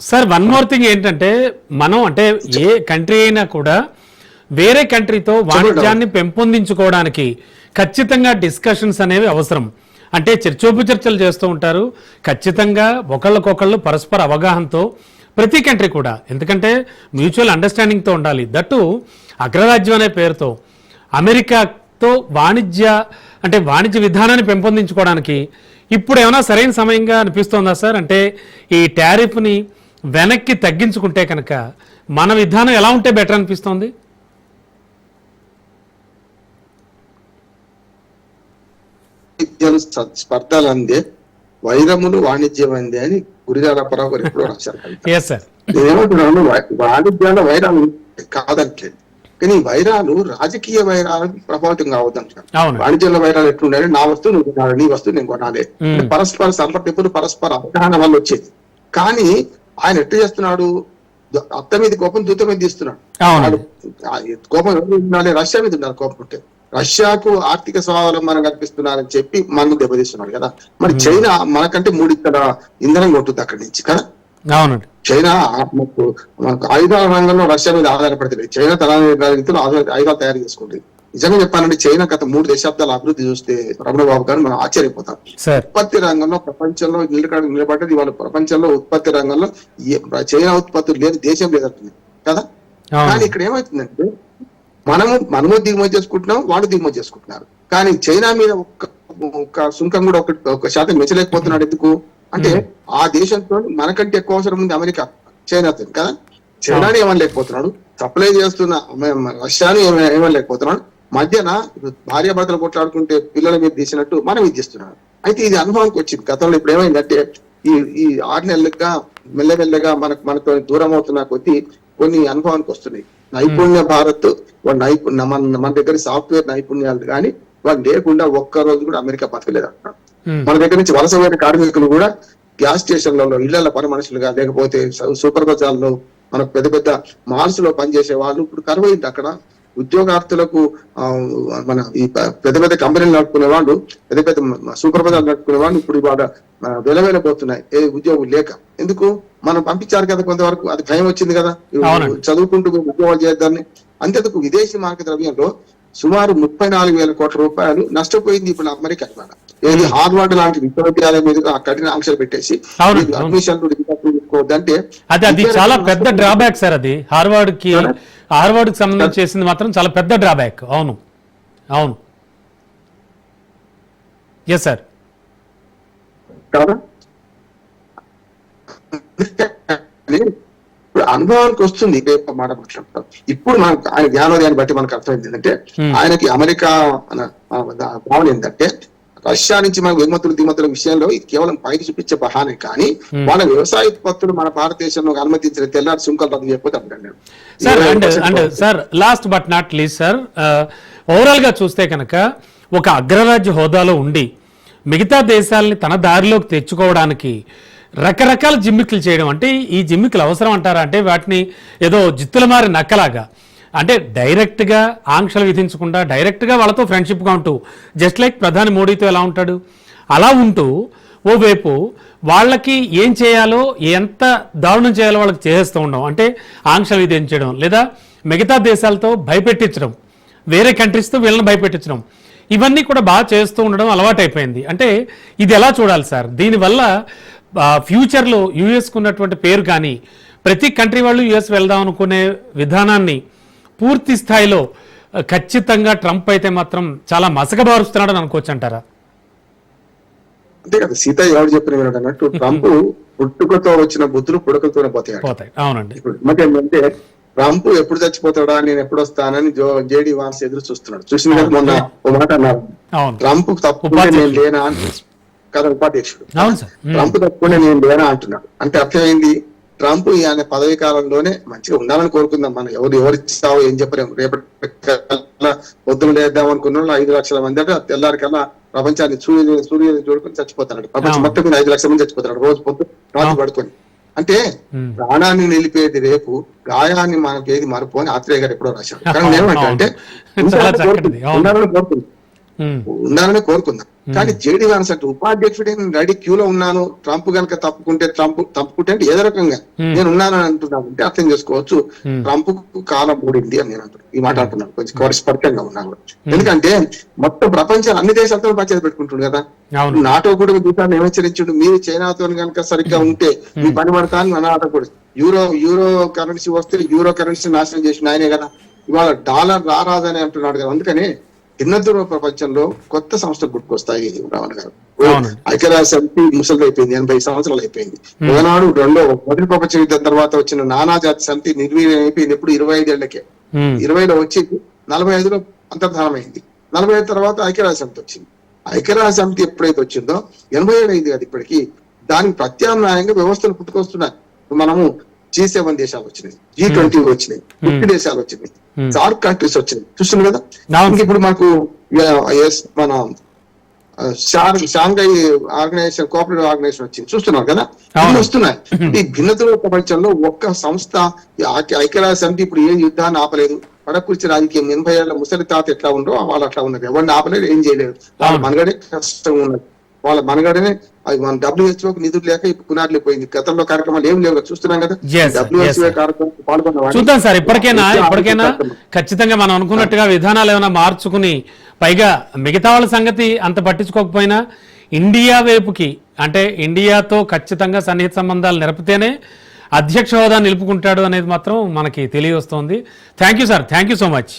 Sir one more thing ఏంటంటే మనం అంటే ఏ కంట్రీ అయినా కూడా వేరే కంట్రీతో వాణిజ్యాన్ని పెంపొందించుకోవడానికి ఖచ్చితంగా డిస్కషన్స్ అనేవి అవసరం. అంటే చర్చోపు చర్చలు చేస్తూ ఉంటారు. ఖచ్చితంగా ఒకళ్ళకొకళ్ళు పరస్పర అవగాహనతో ప్రతి కంట్రీ కూడా. ఎందుకంటే మ్యూచువల్ అండర్స్టాండింగ్తో ఉండాలి. దట్టు అగ్రరాజ్యం అనే పేరుతో. అమెరికాతో వాణిజ్య అంటే వాణిజ్య విధానాన్ని పెంపొందించుకోవడానికి ఇప్పుడు ఏమైనా సరైన సమయంగా అనిపిస్తోందా సార్? అంటే ఈ టారిఫ్ని వెనక్కి తగ్గించుకుంటే కనుక మన విధానం ఎలా ఉంటే బెటర్ అనిపిస్తోంది? వాణిజ్యం స- స్పర్ధలు అందే వైరములు వాణిజ్యం అందే అని గురిజాలపరావు గారు ఎప్పుడో రాశారు నేనేమంటున్నాను వాణిజ్యాల వైరాలు కాదంటలేదు కానీ వైరాలు రాజకీయ వైరాలకు ప్రభావితం కావద్దంటున్నాను అవును. వాణిజ్యంలో వైరాలు ఎట్లుండాలి నా వస్తువు నువ్వు కొనాలి నీ వస్తువు నేను కొనాలి. పరస్పర సంపర్కింపులు పరస్పర అవగాహన వల్ల వచ్చేది. కానీ ఆయన ఎట్లా చేస్తున్నాడు? అత్త మీద కోపం దూత మీద తీస్తున్నాడు. కోపం ఉండాలి? రష్యా మీద ఉండాలి కోపం ఉంటే. రష్యాకు ఆర్థిక స్వావలంబన కల్పిస్తున్నారని చెప్పి మనకు దెబ్బతీస్తున్నాడు కదా. మరి చైనా మనకంటే మూడు ఇక్కడ ఇంధనం కొట్టుద్ది అక్కడి నుంచి కదా? అవునండి. చైనా మనకు ఆయుధాల రంగంలో రష్యా మీద ఆధారపడుతుంది చైనా తన రీతిలో ఆయుధాలు తయారు చేసుకుంటుంది నిజంగా చెప్పాలంటే చైనా గత మూడు దశాబ్దాల అభివృద్ధి చూస్తే రమణ బాబు గారు మనం ఆశ్చర్యపోతాం. ఉత్పత్తి రంగంలో ప్రపంచంలో నిలకడ నిలబడ్డది వాళ్ళ ప్రపంచంలో ఉత్పత్తి రంగంలో చైనా ఉత్పత్తులు లేని దేశం లేదంటుంది కదా? కానీ ఇక్కడ ఏమవుతుందంటే మనము మనము దిగుమతి చేసుకుంటున్నాం వాళ్ళు దిగుమతి చేసుకుంటున్నారు. కానీ చైనా మీద ఒక్క ఒక్క సుంకం కూడా ఒక ఒక శాతం మెచ్చలేకపోతున్నాడు ఎందుకు? అంటే ఆ దేశంతో మనకంటే ఎక్కువ అవసరం ఉంది అమెరికా చైనాతో కదా? చైనాని ఏమనలేకపోతున్నాడు సప్లై చేస్తున్న రష్యాని ఏమ- ఏమనలేకపోతున్నాడు. మధ్యన భార్యాభర్తలు కొట్లాడుకుంటే పిల్లల మీద తీసినట్టు మనం ఇది చేస్తున్నాడు అయితే ఇది అనుభవానికి వచ్చింది. గతంలో ఇప్పుడు ఏమైందంటే ఈ ఈ ఆరు నెలలుగా మెల్లమెల్లగా మనకు మనతో దూరం అవుతున్న కొద్దీ కొన్ని అనుభవానికి వస్తున్నాయి. నైపుణ్య భారత్ నైపుణ్య మన మన దగ్గర సాఫ్ట్వేర్ నైపుణ్యాలు కానీ వాడు లేకుండా ఒక్క రోజు కూడా అమెరికా బతకలేదు అంటున్నాడు. మన దగ్గర నుంచి వలస పోయిన కార్మికులు కూడా గ్యాస్ స్టేషన్లలో ఇళ్ళ పని మనుషులుగా లేకపోతే సూపర్ బజార్లో మనకు పెద్ద పెద్ద మాల్స్లో పనిచేసే వాళ్ళు ఇప్పుడు కరువైంది అక్కడ. ఉద్యోగార్థులకు మన ఈ పెద్ద పెద్ద కంపెనీలు నడుపుకునే వాళ్ళు పెద్ద పెద్ద సూపర్ బజార్ నడుపుకునే వాళ్ళు ఇప్పుడు ఇవాళ వెలవెలబోతున్నాయి ఏ ఉద్యోగులు లేక. ఎందుకు? మనం పంపించారు కదా కొంతవరకు అది భయం వచ్చింది కదా. చదువుకుంటూ ఉద్యోగాలు చేద్దాన్ని అంతేందుకు విదేశీ మార్క ద్రవ్యంలో సుమారు ముప్పై నాలుగు వేల కోట్ల రూపాయలు నష్టపోయింది ఇప్పుడు అమెరికా ఇవాళ ఏది హార్వర్డ్ లాంటి విశ్వవిద్యాలయం మీద కఠిన ఆంక్షలు పెట్టేసి. అడ్మిషన్లు తీసుకోవద్దంటే అది అది చాలా పెద్ద డ్రాబ్యాక్ సార్ అది. హార్వర్డ్కి హార్వర్డ్కి సంబంధించి చేసింది మాత్రం చాలా పెద్ద డ్రాబ్యాక్. అవును. అవును. ఎస్ సార్ అనుభవానికి వస్తుంది రేపు మాట మాట్లాడతాం ఇప్పుడు మనకు ఆయన జ్ఞానోదయాన్ని బట్టి మనకు అర్థమైంది ఏంటంటే Hmm. ఆయనకి అమెరికా భావన ఏంటంటే రష్యా నుంచి మన ఎగుమతులు దిగుమతుల విషయంలో ఇది కేవలం పైకి చూపించే బహానే. కానీ. వాళ్ళ వ్యవసాయ ఉత్పత్తులు మన భారతదేశంలో అనుమతించిన తెల్లారి సుంకలు రద్దు చేయకపోతే sir and and sir last but not least sir ఓవరాల్గా చూస్తే కనుక ఒక అగ్రరాజ్య హోదాలో ఉండి మిగతా దేశాలని తన దారిలోకి తెచ్చుకోవడానికి రకరకాల జిమ్మికులు చేయడం అంటే ఈ జిమ్మికులు అవసరం అంటారా అంటే వాటిని ఏదో జిత్తుల మారి నక్కలాగా అంటే డైరెక్ట్గా ఆంక్షలు విధించకుండా డైరెక్ట్గా వాళ్ళతో ఫ్రెండ్షిప్గా ఉంటూ జస్ట్ లైక్ ప్రధాని మోడీతో ఎలా ఉంటాడు? అలా ఉంటూ ఓవైపు వాళ్ళకి ఏం చేయాలో ఎంత దారుణం చేయాలో వాళ్ళకి చేసేస్తూ ఉండడం అంటే ఆంక్షలు విధించడం లేదా మిగతా దేశాలతో భయపెట్టించడం వేరే కంట్రీస్తో వీళ్ళని భయపెట్టించడం ఇవన్నీ కూడా బాగా చేస్తూ ఉండడం అలవాటైపోయింది. అంటే ఇది ఎలా చూడాలి సార్? దీనివల్ల ఫ్యూచర్లో యుఎస్కు ఉన్నటువంటి పేరు కానీ ప్రతి కంట్రీ వాళ్ళు యుఎస్ వెళ్దాం అనుకునే విధానాన్ని పూర్తి స్థాయిలో ఖచ్చితంగా ట్రంప్ అయితే మాత్రం చాలా మసకబారుస్తున్నాడని అనుకోవచ్చు అంటారా అంతే కదా సీత ఎవరు చెప్పిన వినడు అన్నట్టు ట్రంప్ పుట్టుకతో వచ్చిన బుద్ధులు పుడకలతోనే పోతాయి పోతాయి. అవునండి. ఇప్పుడు ఏంటంటే ట్రంప్ ఎప్పుడు చచ్చిపోతాడా నేను ఎప్పుడు వస్తానని జో జేడి వాన్స్ ఎదురు చూస్తున్నాడు. చూసిన కదా మొన్న ఓ మాట అన్నారు. ట్రంప్ తప్పుకుంటే నేను లేనా? కదా ఉపాధ్యక్షుడు. ట్రంప్ తప్పుకుంటే నేను లేనా అంటున్నాడు. అంటే అర్థమైంది? ట్రంప్ ఆయన పదవి కాలంలోనే మంచిగా ఉండాలని కోరుకుందాం. మనం ఎవరు ఎవరు ఇస్తావో ఏం చెప్పలేము రేపటి పొద్దున లేద్దాం అనుకున్న వాళ్ళు ఐదు లక్షల మంది అంటే తెల్లారి కల్లా ప్రపంచాన్ని సూర్యుని సూర్యుని చూడుకొని చచ్చిపోతున్నాడు ప్రపంచం. మొత్తం మీద ఐదు లక్షల మంది చచ్చిపోతున్నాడు రోజు పొద్దు రాత్రి అవును. పడుకొని. అంటే. ప్రాణాన్ని నిలిపేది రేపు గాయాన్ని మనకి ఏది మరుపు అని ఆత్రేయ గారు ఎప్పుడో రాశాడు కానీ ఏమంటే అంటే. ఉండాలని ఉండాలని కోరుకుందాం. కానీ జేడీ వాన్స్ అంటే ఉపాధ్యక్షుడే నేను రెడీ క్యూలో ఉన్నాను. ట్రంప్ గనక తప్పుకుంటే ట్రంప్ తప్పుకుంటే అంటే ఏదో రకంగా నేను ఉన్నాను అని అంటున్నాను అంటే అర్థం చేసుకోవచ్చు. Hmm. ట్రంప్కు కాలం మూడింది అని నేను అంటున్నాను ఈ మాట అంటున్నాను. కొంచెం కొర- స్పష్టంగా ఉన్నాను ఎందుకంటే మొత్తం ప్రపంచం అన్ని దేశాలతో పంచాయతీ పెట్టుకుంటుంది కదా. నాటో కూడా దేశాన్ని ఏమచ్చరించుడు? మీరు చైనాతో కనుక సరిగ్గా ఉంటే మీ పని పడతా అని మన కూడా. యూరో యూరో కరెన్సీ వస్తే యూరో కరెన్సీ నాశనం చేసిన ఆయనే కదా. ఇవాళ డాలర్ రారాదని అంటున్నాడు కదా. అందుకని భిన్న ధృవ ప్రపంచంలో కొత్త సంస్థలు పుట్టుకొస్తాయి రావణ్ గారు. ఐక్యరాజ్య సమితి ముసలి అయిపోయింది ఎనభై సంవత్సరాలు అయిపోయింది. ఒకనాడు రెండో మొదటి ప్రపంచ యుద్ధం తర్వాత వచ్చిన నానాజాతి సమితి నిర్వీర్యం అయిపోయింది ఎప్పుడు ఇరవై ఐదేళ్ళకే ఇరవైలో వచ్చి నలభై ఐదులో అంతర్ధానమైంది. నలభై ఐదు తర్వాత ఐక్యరాజ్య సమితి వచ్చింది. ఐక్యరాజ్య సమితి ఎప్పుడైతే వచ్చిందో ఎనభై ఏడు అయింది కదా ఇప్పటికి దానికి ప్రత్యామ్నాయంగా వ్యవస్థలు పుట్టుకొస్తున్నాయి. మనము జీ సెవెన్ దేశాలు వచ్చినాయి. జీ ట్వంటీ వచ్చినాయి. ఫిఫ్టీ దేశాలు వచ్చినాయి. Hmm. సార్క్ కంట్రీస్ వచ్చినాయి. చూస్తున్నాం కదా. ఇంక ఇప్పుడు మనకు మన షాంఘై ఆర్గనైజేషన్ కోఆపరేటివ్ ఆర్గనైజేషన్ వచ్చింది. చూస్తున్నారు కదా? ఇవి. వస్తున్నాయి. ఈ భిన్నత్వ ప్రపంచంలో ఒక్క సంస్థ ఐక్యరాజ్య సమితి ఇప్పుడు ఏ యుద్ధాన్ని ఆపలేదు. పడకుర్చి రాజకీయం ఎనభై ఏళ్ళ ముసలి తాత ఎట్లా ఉండో వాళ్ళు అట్లా ఉన్నారు. ఎవరిని ఆపలేదు ఏం చేయలేదు. వాళ్ళ. మనగడే కష్టంగా ఉన్నది. వాళ్ళ మనగడనే అది మన డబ్ల్యూహెచ్ఓకి నిధులు లేక ఇప్పుడు పునాదులు పోయింది గతంలో కార్యక్రమాలు ఏం లేవు చూస్తున్నాం కదా. డబ్ల్యూహెచ్ఓ. కార్యక్రమం పాల్గొన్న చూద్దాం సార్ ఇప్పటికైనా ఇప్పటికైనా. ఖచ్చితంగా మనం అనుకున్నట్టుగా విధానాలు ఏమైనా మార్చుకుని పైగా మిగతా వాళ్ళ సంగతి అంత పట్టించుకోకపోయినా ఇండియా వైపుకి అంటే ఇండియాతో ఖచ్చితంగా సన్నిహిత సంబంధాలు నిలిపితేనే అధ్యక్ష హోదా నిలుపుకుంటాడు అనేది మాత్రం మనకి తెలియవస్తోంది thank you sir thank you so much